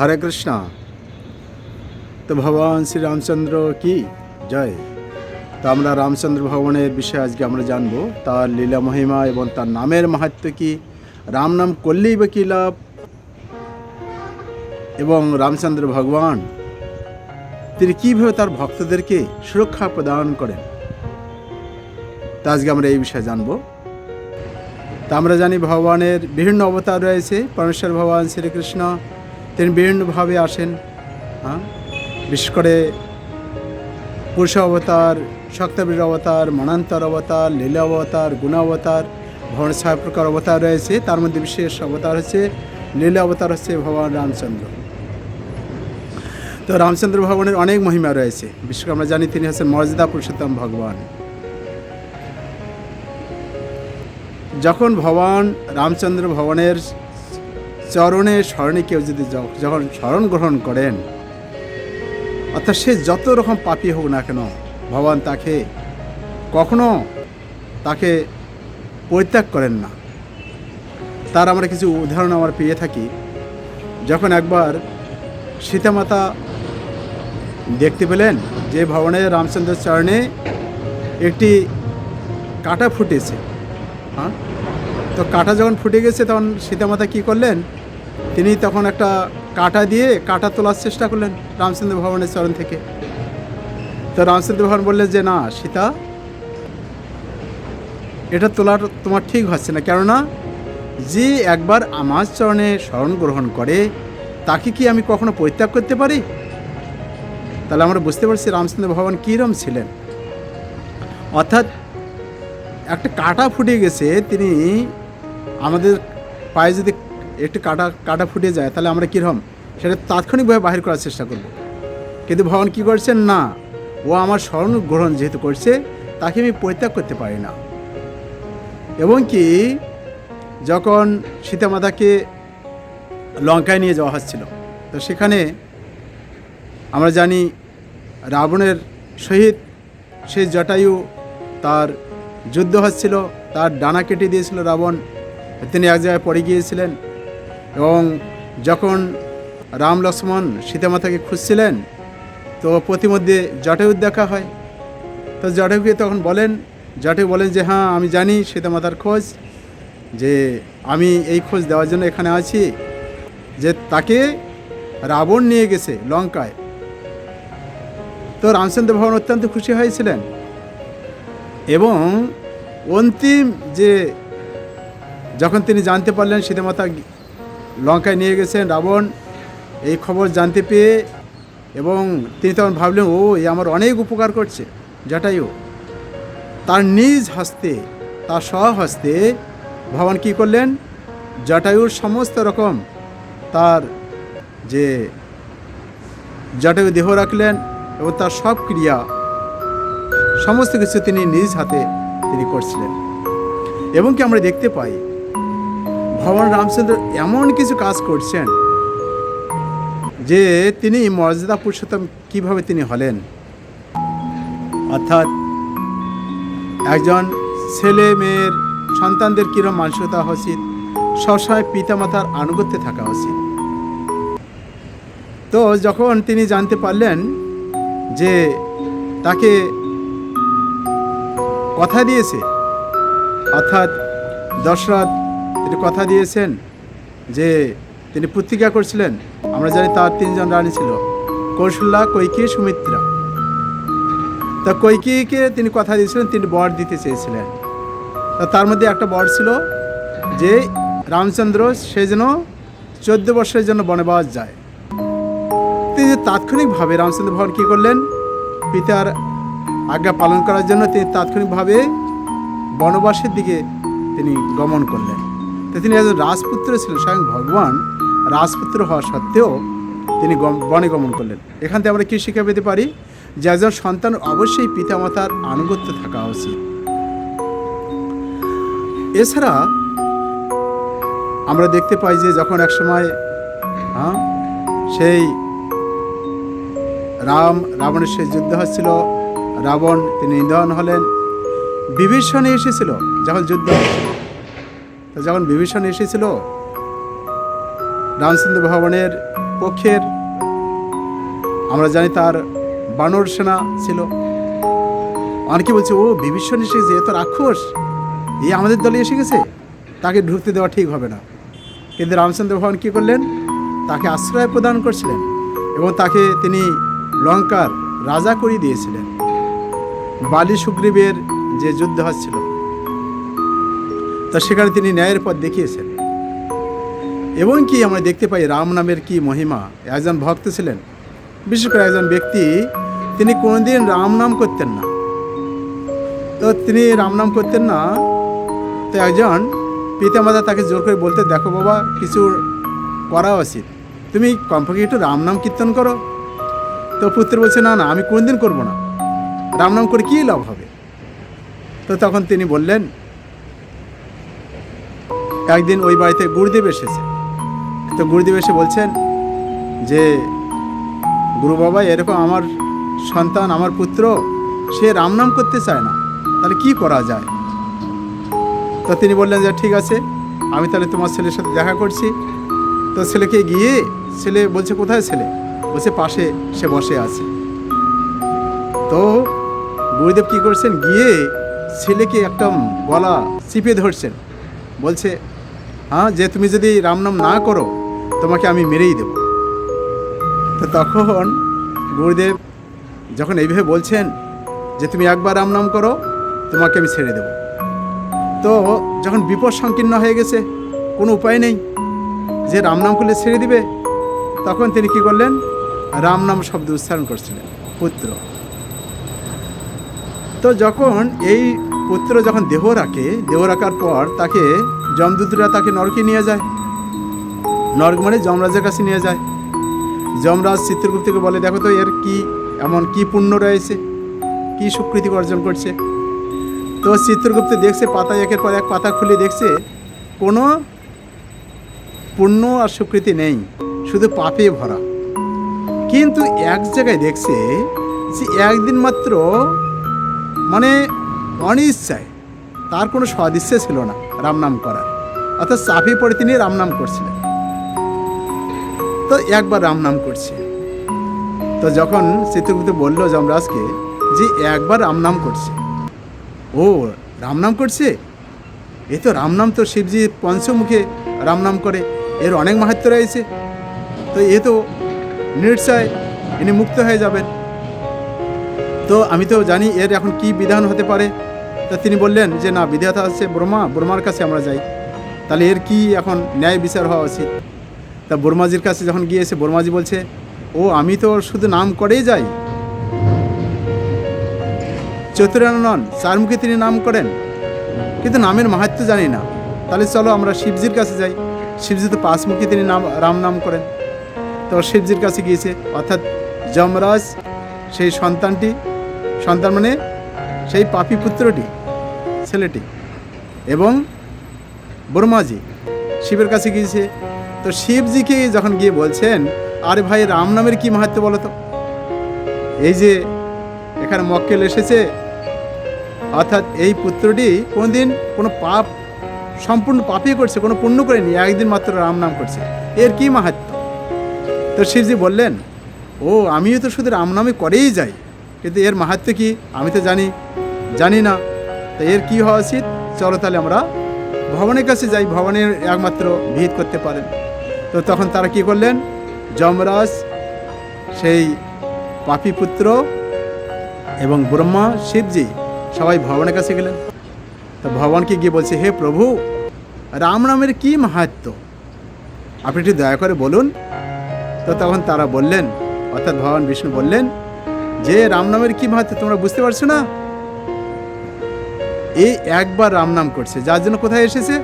হরে কৃষ্ণ। তো ভগবান শ্রী রামচন্দ্র কি? জয়। তো আমরা রামচন্দ্র ভগবানের বিষয়ে আজকে আমরা জানব। তার লীলা মহিমা এবং তার নামের মাহাত্ম কি? রাম নাম করলেই বা কী লাভ? এবং রামচন্দ্র ভগবান, তিনি কীভাবে তার ভক্তদেরকে সুরক্ষা প্রদান করেন? তা আজকে আমরা এই বিষয়ে জানব। তা আমরা জানি ভগবানের বিভিন্ন অবতার রয়েছে। পরমেশ্বর ভগবান শ্রীকৃষ্ণ তিনি বিভিন্নভাবে আসেন হ্যাঁ? বিশেষ করে পুরুষ অবতার, শক্তবীর অবতার মনান্তর অবতার, লীলা অবতার, গুণ অবতার ভগবানের ছয় প্রকার অবতার রয়েছে। তার মধ্যে বিশেষ অবতার হচ্ছে, লীলা অবতার হচ্ছে ভগবান রামচন্দ্র। তো রামচন্দ্র ভগবানের অনেক মহিমা রয়েছে। বিশেষ করে আমরা জানি তিনি হচ্ছেন মর্যাদা পুরুষোত্তম ভগবান। যখন ভগবান রামচন্দ্র ভগবানের চরণে স্মরণে কেউ যদি যখন স্মরণ গ্রহণ করেন, অর্থাৎ সে যত রকম পাপি হোক না কেন, ভগবান তাকে কখনো তাকে পরিত্যাগ করেন না। তার আমরা কিছু উদাহরণ আমরা পেয়ে থাকি। যখন একবার সীতামাতা দেখতে পেলেন যে ভবনে রামচন্দ্র চরণে একটি কাটা ফুটেছে হ্যাঁ? তো কাটা যখন ফুটে গেছে, তখন সীতামাতা কী করলেন? তিনি তখন একটা কাটা দিয়ে কাটা তোলার চেষ্টা করলেন রামচন্দ্র ভবনের চরণ থেকে। তো রামচন্দ্র ভবন বললেন যে, না, সীতা, এটা তোলার তোমার ঠিক হচ্ছে না। কেননা, যে একবার আমার চরণে স্মরণ গ্রহণ করে, তাকে কি আমি কখনো পরিত্যাগ করতে পারি? তাহলে আমরা বুঝতে পারছি রামচন্দ্র ভগবান কীরম ছিলেন। অর্থাৎ একটা কাটা ফুটে গেছে, তিনি আমাদের পায়ে যদি একটু কাটা কাটা ফুটে যায়, তাহলে আমরা কীরকম? সেটা তাৎক্ষণিকভাবে বাহির করার চেষ্টা করব। কিন্তু ভগবান কী করছেন? না। ও আমার স্মরণ গ্রহণ যেহেতু করছে, তাকে আমি পরিত্যাগ করতে পারি না। এবং কি, যখন সীতামাতাকে লঙ্কায় নিয়ে যাওয়া হচ্ছিল, তো সেখানে আমরা জানি রাবণের সহিত সেই জটায়ু তার যুদ্ধ হচ্ছিল, তার ডানা কেটে দিয়েছিল রাবণ, তিনি এক জায়গায় পড়ে গিয়েছিলেন। এবং যখন রাম লক্ষ্মণ সীতামাতাকে খুঁজছিলেন, তো প্রতিমধ্যে জটায়ুর দেখা হয়। তো জটায়ুকে তখন বলেন জটায়ু বলেন যে হ্যাঁ আমি জানি সীতামাতার খোঁজ, যে আমি এই খোঁজ দেওয়ার জন্য এখানে আছি, যে তাকে রাবণ নিয়ে গেছে লঙ্কায়। তো রামচন্দ্র ভবন অত্যন্ত খুশি হয়েছিলেন এবং অন্তিম যে যখন তিনি জানতে পারলেন সীতামাতা লঙ্কায় নিয়ে গেছেন রাবণ। এই খবর জানতে পেয়ে এবং তিনি তখন ভাবলেন, ও, এ আমার অনেক উপকার করছে, জটায়ু। তার নিজ হস্তে, তার স্বহস্তে ভগবান কী করলেন? জটায়ুর সমস্ত রকম তার যে জটায়ু দেহ রাখলেন এবং তার সব ক্রিয়া, সমস্ত কিছু তিনি নিজ হাতে তিনি করছিলেন। এবং কি আমরা দেখতে পাই? ভগবান রামচন্দ্র এমন কিছু কাজ করছেন যে তিনি মর্যাদা পুরুষোত্তম কীভাবে তিনি হলেন? অর্থাৎ একজন ছেলে মেয়ের সন্তানদের কীরকম মানসিকতা উচিত? সবসময় পিতামাতার আনুগত্যে থাকা উচিত। তো যখন তিনি জানতে পারলেন যে তাকে কথা দিয়েছে, অর্থাৎ দশরথ তিনি কথা দিয়েছেন যে তিনি প্রতিজ্ঞা করছিলেন, আমরা জানি তার তিনজন রানী ছিল কৌশল্যা কৈকি সুমিত্রা। তা কৈকিকে তিনি কথা দিয়েছিলেন, তিনি বর দিতে চেয়েছিলেন। তা তার মধ্যে একটা বর ছিল যে রামচন্দ্র, সে যেন চোদ্দ বছরের জন্য বনবাস যায়। তিনি তাৎক্ষণিকভাবে রামচন্দ্র ভগবান কী করলেন? পিতার আজ্ঞা পালন করার জন্য তিনি তাৎক্ষণিকভাবে বনবাসের দিকে তিনি গমন করলেন। তিনি একজন রাজপুত্র ছিলেন, স্বয়ং ভগবান রাজপুত্র হওয়া সত্ত্বেও তিনি বনে গমন করলেন। এখান থেকে আমরা কী শিক্ষা পেতে পারি? যে একজন সন্তান অবশ্যই পিতামাতার আনুগত্য থাকা উচিত। এছাড়া আমরা দেখতে পাই যে যখন এক সময় হ্যাঁ সেই রাম, রাবণের সেই যুদ্ধ হচ্ছিল, রাবণ তিনি নিধন হলেন। বিভীষণে এসেছিল যখন যুদ্ধ হচ্ছিল। যখন বিভীষণ এসেছিল, রামচন্দ্র ভবনের পক্ষের, আমরা জানি তার বানর সেনা ছিল। অনেকে বলছে, ও, বিভীষণ এসে গেছে এ রাক্ষস এই আমাদের দলে এসে গেছে? তাকে ঢুকতে দেওয়া ঠিক হবে না। কিন্তু রামচন্দ্র ভগবান কী করলেন? তাকে আশ্রয় প্রদান করছিলেন এবং তাকে তিনি লঙ্কার রাজা করিয়ে দিয়েছিলেন। বালি সুগ্রীবের যে যুদ্ধ হচ্ছিল তা সেখানে তিনি ন্যায়ের পথ দেখিয়েছেন। এবং কি আমরা দেখতে পাই রাম নামের কি মহিমা, একজন ভক্ত ছিলেন। বিশেষ করে একজন ব্যক্তি, তিনি কোনোদিন রাম নাম করতেন না। তো তিনি রাম নাম করতেন না, তো একজন পিতামাতা তাকে জোর করে বলতে, দেখো বাবা, কিছু করা উচিত। তুমি কমপক্ষে একটু রাম নাম কীর্তন করো। তো পুত্র বলছে, না না, আমি কোনোদিন করব না। রাম নাম করে কী লাভ হবে? তো তখন তিনি বললেন একদিন ওই বাড়িতে গুরুদেব এসেছে। তো গুরুদেব এসে বলছেন যে, গুরু বাবা, এরকম আমার সন্তান, আমার পুত্র, সে রাম নাম করতে চায় না। তাহলে কি করা যায়? তো তিনি বললেন যে, ঠিক আছে, আমি তাহলে তোমার ছেলের সাথে দেখা করছি। তো ছেলেকে গিয়ে, ছেলে বলছে, কোথায় ছেলে? বলছে, পাশে, সে বসে আছে। তো গুরুদেব কী করছেন, গিয়ে ছেলেকে একটা গলা চিপে ধরছেন। বলছে হ্যাঁ যে তুমি যদি রামনাম না করো, তোমাকে আমি মেরেই দেব। তো তখন গুরুদেব যখন এইভাবে বলছেন যে তুমি একবার রামনাম করো, তোমাকে আমি ছেড়ে দেব। তো যখন বিপদ সংকীর্ণ হয়ে গেছে, কোনো উপায় নেই, যে রামনাম করলে ছেড়ে দিবে, তখন তিনি কি করলেন? রামনাম শব্দ উচ্চারণ করছিলেন, পুত্র। যখন এই পুত্র যখন দেহ রাখে, দেহ রাখার পর তাকে যমদূতরা তাকে নরকে নিয়ে যায়। নরক মানে যমরাজের কাছে নিয়ে যায়। যমরাজ চিত্রগুপ্তকে বলে, দেখো তো এর কি, এমন কি পুণ্য রয়েছে, কি স্বীকৃতি অর্জন করছে? তো চিত্রগুপ্ত দেখছে পাতা একের পর এক পাতা খুলে দেখছে, কোনো পুণ্য আর স্বীকৃতি নেই, শুধু পাপে ভরা। কিন্তু এক জায়গায় দেখছে যে একদিন মাত্র মানে অনিচ্ছায়। তার কোনো সদিচ্ছে ছিল না রামনাম করার। অর্থাৎ চাপে পড়ে তিনি রামনাম করছিলেন। তো একবার রামনাম করছে। তো যখন চিত্রগুপ্ত বলল যমরাজকে যে একবার রামনাম করছে। ও, রামনাম করছে? এ তো রামনাম তো শিবজি পঞ্চমুখে রামনাম করে। এর অনেক মাহাত্ম রয়েছে। তো এ তো নিশ্চয় ইনি মুক্ত হয়ে যাবেন। তো আমি তো জানি এর এখন কি বিধান হতে পারে। তা তিনি বললেন যে, না, বিধাতা আছে ব্রহ্মা, ব্রহ্মার কাছে আমরা যাই। তাহলে এর কি এখন ন্যায় বিচার হওয়া উচিত? তা বর্মাজির কাছে যখন গিয়েছে বর্মাজি বলছে, ও, আমি তো শুধু নাম করেই যাই? চতুরানন চারমুখী তিনি নাম করেন। কিন্তু নামের মাহাত্ম জানি না। তাহলে চলো আমরা শিবজির কাছে যাই। শিবজি তো পাঁচমুখী তিনি নাম, রাম নাম করেন। তো শিবজির কাছে গিয়েছে, অর্থাৎ যমরাজ, সেই সন্তানটি সন্তান মানে সেই পাপি পুত্রটি, ছেলেটি। এবং ব্রহ্মাজি শিবের কাছে গিয়েছে। তো শিবজিকে যখন গিয়ে বলছেন, আরে ভাই, রাম নামের কি মাহাত্ম বলো তো? এই যে এখানে মক্কেল এসেছে। অর্থাৎ এই পুত্রটি কোনোদিন কোনো পাপ, সম্পূর্ণ পাপই করছে, কোনো পুণ্য করেনি, একদিন মাত্র রাম নাম করছে। এর কি মাহাত্ম? তো শিবজি বললেন, ও, আমিও তো শুধু রাম নামে করেই যাই। কিন্তু এর মাহাত্ম কি? আমি তো জানি জানি না। তো এর কি হওয়া উচিত? চলো তাহলে আমরা ভবনের কাছে যাই। ভবনের একমাত্র ভিত করতে পারেন। তো তখন তারা কি করলেন? যমরাজ, সেই পাপি পুত্র এবং ব্রহ্মা, শিবজি সবাই ভবনের কাছে গেলেন। তো ভগবানকে গিয়ে বলছে, হে প্রভু, রাম নামের কি মাহাত্ম? আপনি একটু দয়া করে বলুন। তো তখন তারা বললেন, অর্থাৎ ভগবান বিষ্ণু বললেন যে রাম নামের কি মাহাত্ম তোমরা বুঝতে পারছ না? এই একবার রাম নাম করছে, যার জন্য কোথায় এসেছে?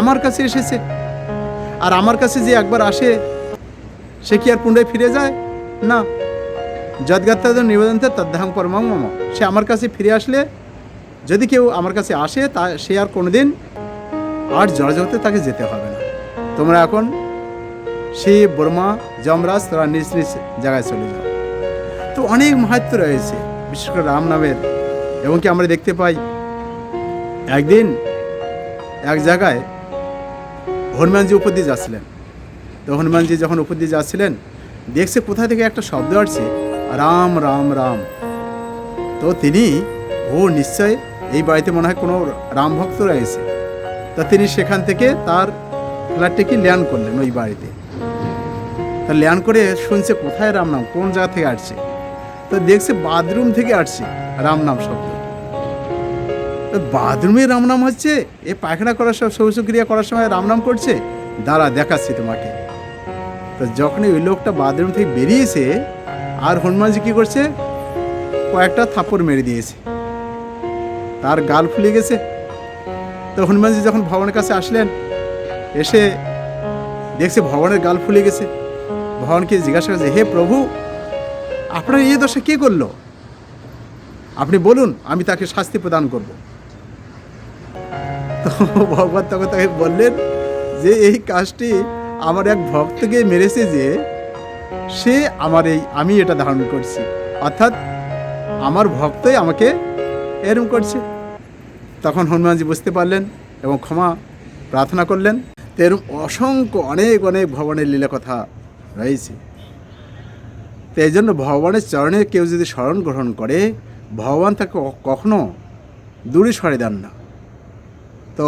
আমার কাছে এসেছে। আর আমার কাছে যে একবার আসে, সে কি আর পুণ্ডে ফিরে যায়? না। যদ্গাত্তাদ নিবেদনতে তদ্ধাং পরমাং মম। সে আমার কাছে ফিরে আসলে, যদি কেউ আমার কাছে আসে, তা সে আর কোনোদিন আর জড়জগতে তাকে যেতে হবে না। তোমরা এখন শিব বর্মা যমরাজ, তারা নিজ নিজ জায়গায় চলে যাও। তো অনেক মাহাত্ম রয়েছে, বিশেষ করে রাম নামের। এবং কি আমরা দেখতে পাই, একদিন এক জায়গায় হনুমানজি উপর দিয়ে যাচ্ছিলেন। তো হনুমানজি যখন উপর দিয়ে যাচ্ছিলেন, দেখছে কোথা থেকে একটা শব্দ আসছে, রাম রাম রাম। তো তিনি, ও নিশ্চয় এই বাড়িতে মনে হয় কোনো রাম ভক্ত রয়েছে। তা তিনি সেখান থেকে তার ফ্ল্যাটটিকে ল্যান্ড করলেন ওই বাড়িতে? তা ল্যান্ড করে শুনছে কোথায় রাম নাম, কোন জায়গা থেকে আসছে? তো দেখছে বাথরুম থেকে আসছে, রাম নাম শব্দ। বাথরুমে রাম নাম হচ্ছে, এ পায়খানা করার সময় শৌচক্রিয়া করার সময় রাম নাম করছে? দাঁড়া, দেখাচ্ছি তোমাকে। তো যখনই ওই লোকটা বাথরুম থেকে বেরিয়েছে, আর হনুমানজি কী করছে? কয়েকটা থাপ্পড় মেরে দিয়েছে। তার গাল ফুলে গেছে। তো হনুমানজি যখন ভগবানের কাছে আসলেন, এসে দেখছে ভগবানের গাল ফুলে গেছে। ভগবানকে জিজ্ঞাসা করছে, হে প্রভু আপনার এই দশা কে করল? আপনি বলুন, আমি তাকে শাস্তি প্রদান করব। তো ভগবান তখন তাকে বললেন যে, এই কাজটি আমার এক ভক্তকে মেরেছে যে, সে আমার এই, আমি এটা ধারণ করছি। অর্থাৎ আমার ভক্তই আমাকে এরম করছে। তখন হনুমানজি বুঝতে পারলেন এবং ক্ষমা প্রার্থনা করলেন। তো এরম অসংখ্য অনেক অনেক ভগবানের লীলা কথা রয়েছে। তো এই জন্য ভগবানের চরণে কেউ যদি স্মরণ গ্রহণ করে, ভগবান তাকে কখনো দূরে সরে দেন না। তো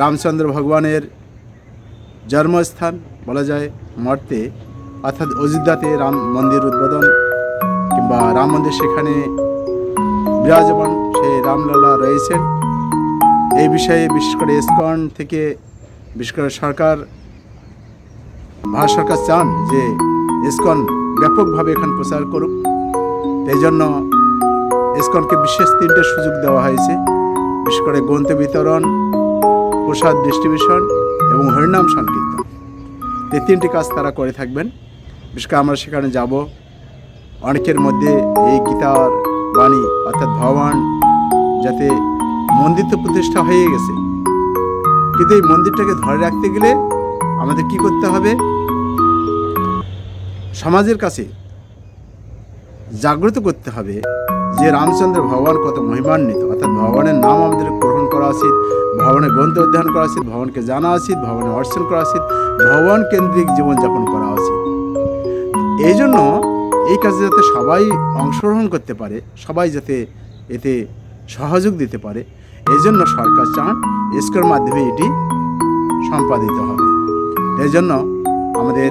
রামচন্দ্র ভগবানের জন্মস্থান বলা যায় মর্তে, অর্থাৎ অযোধ্যাতে রাম মন্দির উদ্বোধন কিংবা রাম মন্দির সেখানে বিরাজমান সেই রামলালা রয়েছেন। এই বিষয়ে বিশেষ করে ইস্কন থেকে বিশেষ করে সরকার ভারত সরকার চান যে ইস্কন ব্যাপকভাবে এখানে প্রচার করুক। এই জন্য ইস্কনকে বিশেষ তিনটে সুযোগ দেওয়া হয়েছে। বিশেষ করে গ্রন্থ বিতরণ, প্রসাদ ডিস্ট্রিবিউশন এবং হরিনাম সংকীর্তন। এই তিনটি কাজ তারা করে থাকবেন। বিশেষ করে আমরা সেখানে যাব। অনেকের মধ্যে এই গীতার বাণী অর্থাৎ ভগবান যাতে মন্দির তো প্রতিষ্ঠা হয়ে গেছে। কিন্তু এই মন্দিরটাকে ধরে রাখতে গেলে আমাদের কি করতে হবে? সমাজের কাছে জাগ্রত করতে হবে যে রামচন্দ্র ভগবান কত মহিমান্বিত। অর্থাৎ ভগবানের নাম আমাদের গ্রহণ করা উচিত, ভগবানের গ্রন্থ অধ্যয়ন করা উচিত, ভগবানকে জানা উচিত, ভগবানের অর্চন করা উচিত, ভগবান কেন্দ্রিক জীবনযাপন করা উচিত। এই জন্য এই কাজে যাতে সবাই অংশগ্রহণ করতে পারে, সবাই যাতে এতে সহযোগ দিতে পারে এই জন্য সরকার চান এসকর মাধ্যমে এটি সম্পাদিত হবে। এই জন্য আমাদের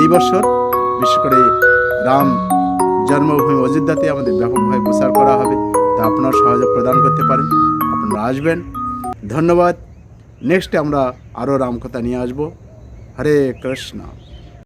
এই বছর বিশেষ করে রাম জন্মভূমি অযোধ্যাতে আমাদের ব্যাপকভাবে প্রচার করা হবে। তা আপনারা সহযোগ প্রদান করতে পারেন। আপনারা আসবেন। ধন্যবাদ। নেক্সটে আমরা আরও রামকথা নিয়ে আসব। হরে কৃষ্ণ।